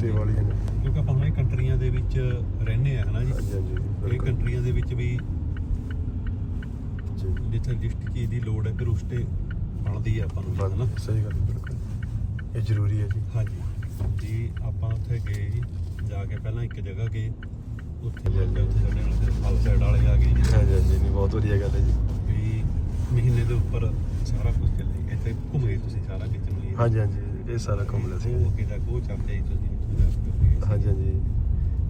ਸੇ ਵਾਲੀਆਂ ਨੇ ਕਿਉਂਕਿ ਆਪਾਂ ਹੁਣ ਕੰਟਰੀਆਂ ਦੇ ਵਿੱਚ ਰਹਿੰਦੇ ਆ ਹਨਾ ਜੀ? ਹਾਂਜੀ ਹਾਂਜੀ ਇਹ ਬਿਲਕੁਲ। ਕੰਟਰੀਆਂ ਦੇ ਵਿੱਚ ਵੀ ਜੀ। ਜਿੱਥੇ ਜਿਸ ਚੀਜ਼ ਦੀ ਲੋੜ ਹੈ ਫਿਰ ਉਸ ਤੇ ਬਣਦੀ ਹੈ ਆਪਾਂ ਨੂੰ ਹਨਾ? ਬਸ ਸਹੀ ਗੱਲ ਹੈ ਬਿਲਕੁਲ। ਇਹ ਜ਼ਰੂਰੀ ਹੈ ਜੀ। ਹਾਂਜੀ। ਜੀ ਆਪਾਂ ਉੱਥੇ ਗਏ ਜੀ ਜਾ ਕੇ ਪਹਿਲਾਂ ਇੱਕ ਜਗ੍ਹਾ ਗਏ। ਉੱਥੇ ਜਾ ਕੇ ਉੱਥੇ ਸਾਡੇ ਨਾਲ ਫਿਰ ਫਲ ਸਾਈਡ ਵਾਲੇ ਆ ਗਏ ਜੀ। ਹਾਂਜੀ ਹਾਂਜੀ ਨਹੀਂ ਬਹੁਤ ਵਧੀਆ ਗੱਲ ਹੈ ਜੀ। ਵੀ ਮਹੀਨੇ ਦੇ ਉੱਪਰ ਸਾਰਾ ਕੁਝ ਚੱਲੇ ਇੱਥੇ ਘੁੰਮ ਤੁਸੀਂ ਸਾਰਾ ਕਿਚਨ ਜੀ। ਹਾਂਜੀ ਹਾਂਜੀ ਇਹ ਸਾਰਾ ਘੁੰਮ ਲਿਆ ਸੀ। ਉਹ ਜੀ ਤੁਸੀਂ ਉੱਥੇ ਜਾ ਕੇ ਗਏ ਸੀ। ਹਾਂਜੀ ਹਾਂਜੀ।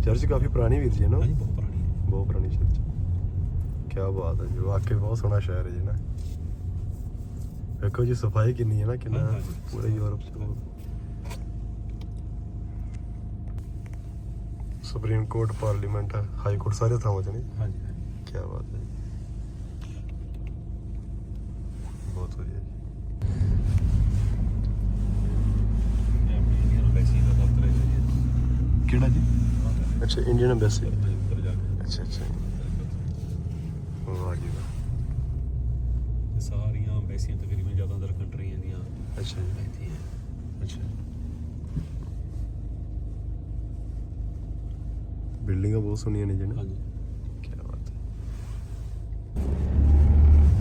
ਚਰਚ ਕਾਫੀ ਪੁਰਾਣੀ ਵੀਰ ਜੀ ਹੈ ਨਾ? ਹਾਂਜੀ ਬਹੁਤ ਪੁਰਾਣੀ ਹੈ। ਬਹੁਤ ਪੁਰਾਣੀ ਚਰਚ ਕੀ ਬਾਤ ਹੈ ਜੀ ਵਾਕਈ ਬਹੁਤ ਸੋਹਣਾ ਸ਼ਹਿਰ ਹੈ ਜੀ ਨਾ। ਵੇਖੋ ਜੀ ਸਫ਼ਾਈ ਕਿੰਨੀ ਹੈ ਨਾ ਕਿੰਨਾ ਹਾਂਜੀ। ਪੂਰੇ ਯੂਰਪ ਚ। Supreme court parliament high court ਸਾਰੇ ਥਾਵਾਂ 'ਚ ਨੇ। ਹਾਂਜੀ ਕੀ ਬਾਤ ਹੈ ਜੀ ਬਹੁਤ ਵਧੀਆ ਜੀ ਇਹ ਆਪਣੀ ਇੰਡੀਅਨ ਐਮਬੈਸੀ ਦਾ ਦਫ਼ਤਰ ਹੈ ਜੀ ਕਿਹੜਾ ਜੀ? ਅੱਛਾ ਇੰਡੀਅਨ ਐਮਬੈਸੀ ਅੱਛਾ ਅੱਛਾ। ਵਾਹ ਜੀ ਵਾਹ। ਸਾਰੀਆਂ ਐਮਬੈਸੀਆਂ ਤਕਰੀਬਨ ਜ਼ਿਆਦਾਤਰ ਕੰਟਰੀਆਂ ਦੀਆਂ ਅੱਛਾ ਜੀ। ਇੱਥੇ ਹੀ ਅੱਛਾ। ਬਿਲਡਿੰਗਾਂ ਬਹੁਤ ਸੋਹਣੀਆਂ ਨੇ ਜੀ ਹਾਂਜੀ। ਕੀ ਬਾਤ ਹੈ।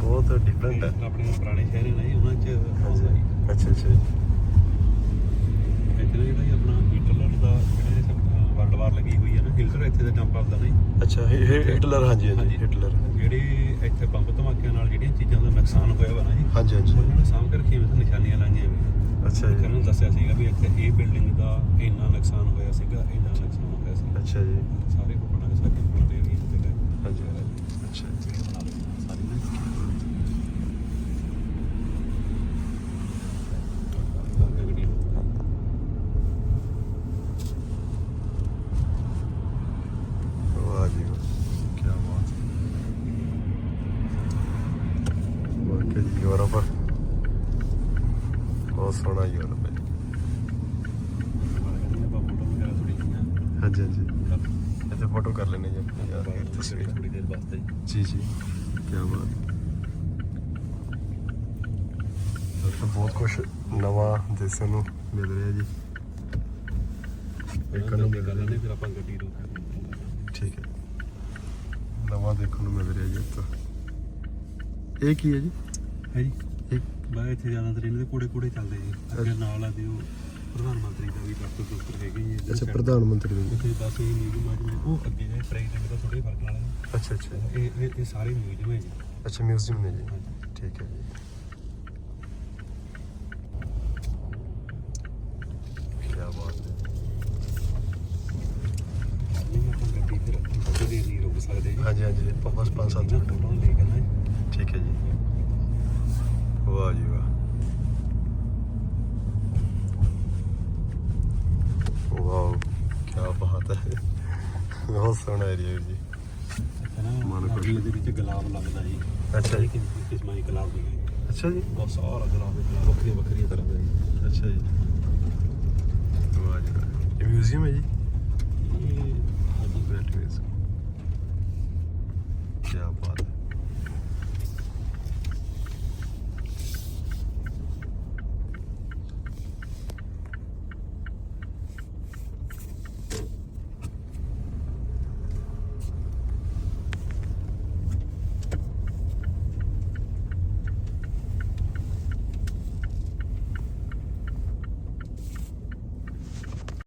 ਬਹੁਤ ਡਿਫਰੈਂਟ ਹੈ। ਆਪਣੇ ਪੁਰਾਣੇ ਸ਼ਹਿਰ ਨੇ ਉਹਨਾਂ ਚ ਅੱਛਾ ਅੱਛਾ। ਇੱਥੇ ਜਿਹੜਾ ਆਪਣਾ ਹਿਟਲਰ ਦਾ ਜਿਹੜੇ ਵਰਲਡ ਵਾਰ ਲੱਗੀ ਹੋਈ ਹੈ ਨਾ ਹਿਟਲਰ ਇੱਥੇ ਦਾ ਟੈਂਪਲ ਦਾ ਨਹੀਂ ਅੱਛਾ ਹਿ- ਹਿ- ਹਿਟਲਰ ਹਾਂਜੀ ਹਾਂਜੀ। ਹਿਟਲਰ। ਜਿਹੜੇ ਇੱਥੇ ਬੰਬ ਧਮਾਕਿਆਂ ਨਾਲ ਜਿਹੜੀਆਂ ਚੀਜ਼ਾਂ ਦਾ ਨੁਕਸਾਨ ਹੋਇਆ ਵਾ ਨਾ ਜੀ ਹਾਂਜੀ ਹਾਂਜੀ। ਉਹਨਾਂ ਨੇ ਸਾਂਭ ਕੇ ਰੱਖੀਆਂ ਨਿਸ਼ਾਨੀਆਂ ਲਾਈਆਂ ਵੀ। ਅੱਛਾ ਜੀ। ਇਹਨਾਂ ਦੱਸਿਆ ਸੀਗਾ ਵੀ ਇੱਥੇ ਇਹ ਬਿਲਡਿੰਗ ਦਾ ਇੰਨਾ ਨੁਕਸਾਨ ਹੋਇਆ ਸੀਗਾ ਇੰਨਾ ਨੁਕਸਾਨ ਹੋਇਆ ਸੀ ਅੱਛਾ ਜੀ। ਸਾਰੇ ਬਣਾ ਕੇ ਸਾਡੇ ਕੋਲ ਦੇ ਵੀ ਤੇ ਹਾਂਜੀ। ਅੱਛਾ ਜੀ। ਬਣਾ ਲਏ ਸਾਰੀ ਨਾ ਗੱਡੀ ਵਾਹ ਜੀ ਵਾਹ ਕੀ ਬਾਤ ਹੈ ਜੀ ਯੂਰਪ ਬਹੁਤ ਸੋਹਣਾ ਯੂਰਪ ਹੈ ਹਾਂਜੀ ਹਾਂਜੀ। ਇੱਥੇ ਫੋਟੋ ਕਰ ਲੈਣੇ ਜੀ ਆਪਣੀ ਯਾਰ ਤਸਵੀਰ ਥੋੜੀ ਦੇਰ ਵਾਸਤੇ ਜੀ ਜੀ। ਕੀ ਬਾਤ। ਤਾਂ ਬਹੁਤ ਕੁਝ ਨਵਾਂ ਦੇਖਣ ਨੂੰ ਮਿਲ ਰਿਹਾ ਜੀ। ਦੇਖਣ ਨੂੰ ਮਿਲ ਲੈਣੇ ਫਿਰ ਆਪਾਂ ਗੱਡੀ ਰੋਕ ਠੀਕ ਹੈ। ਨਵਾਂ ਦੇਖਣ ਨੂੰ ਮਿਲ ਰਿਹਾ ਜੀ ਇੱਥੇ। ਇਹ ਕੀ ਹੈ ਜੀ? ਹੈ ਜੀ। ਇਹ ਬਾ ਇੱਥੇ ਜ਼ਿਆਦਾਤਰ ਇਹਨਾਂ ਦੇ ਕੋੜੇ ਕੋੜੇ ਚੱਲਦੇ ਜੀ ਅੱਗੇ ਨਾਲ ਆ ਦਿਓ ਪ੍ਰਧਾਨ ਮੰਤਰੀ ਦਾ ਵੀ ਦਫ਼ਤਰ ਦਫ਼ਤਰ ਹੈਗੇ ਜੀ ਅੱਛਾ। ਪ੍ਰਧਾਨ ਮੰਤਰੀ ਦੇ। ਇੱਥੇ ਬਸ ਇਹ ਮਿਊਜ਼ੀਅਮ ਆ ਜਿਵੇਂ ਉਹ ਅੱਗੇ ਹੈ ਪ੍ਰੈਜ਼ੀਡੈਂਟ ਦਾ ਥੋੜੇ ਫ਼ਰਕ ਨਾਲ। ਅੱਛਾ ਅੱਛਾ। ਇਹ ਇਹ- ਇਹ ਸਾਰੇ ਮਿਊਜ਼ੀਅਮ ਹੈ ਜੀ। ਅੱਛਾ ਮਿਊਜ਼ੀਅਮ ਨੇ ਜੀ। ਠੀਕ ਹੈ ਜੀ। ਕੀ ਬਾਤ ਹੈ। ਨਹੀਂ ਆਪਾਂ ਗੱਡੀ ਫਿਰ ਬਹੁਤੀ ਦੇਰ ਨਹੀਂ ਰੁਕ ਸਕਦੇ ਜੀ। ਹਾਂਜੀ ਹਾਂਜੀ। ਆਪਾਂ ਬਸ 5-7 ਮਿੰਟ। ਫੋਟੋ ਲੈ ਕੇ ਨਾ ਜੀ। ਵਾਹ ਜੀ ਵਾਹ। ਵਾਓ ਕੀ ਬਾਤ ਹੈ। ਬਹੁਤ ਸੋਹਣਾ ਏਰੀਆ ਜੀ। ਮਨ ਖੁਸ਼। ਅਗਲੇ ਦੇ ਵਿੱਚ ਗੁਲਾਬ ਲੱਗਦਾ ਜੀ। ਅੱਛਾ ਜੀ। ਕਿਸਮਾਂ ਦੇ ਗੁਲਾਬ ਦੇ ਅੱਛਾ ਜੀ। ਬਹੁਤ ਸਾਰਾ ਗੁਲਾਬ ਦੇ ਗੁਲਾਬ ਵੱਖਰੀਆਂ ਵੱਖਰੀਆਂ ਤਰ੍ਹਾਂ ਦੇ। ਅੱਛਾ ਜੀ। ਵਾਹ ਜੀ ਵਾਹ। ਇਹ ਮਿਊਜ਼ੀਅਮ ਹੈ ਜੀ?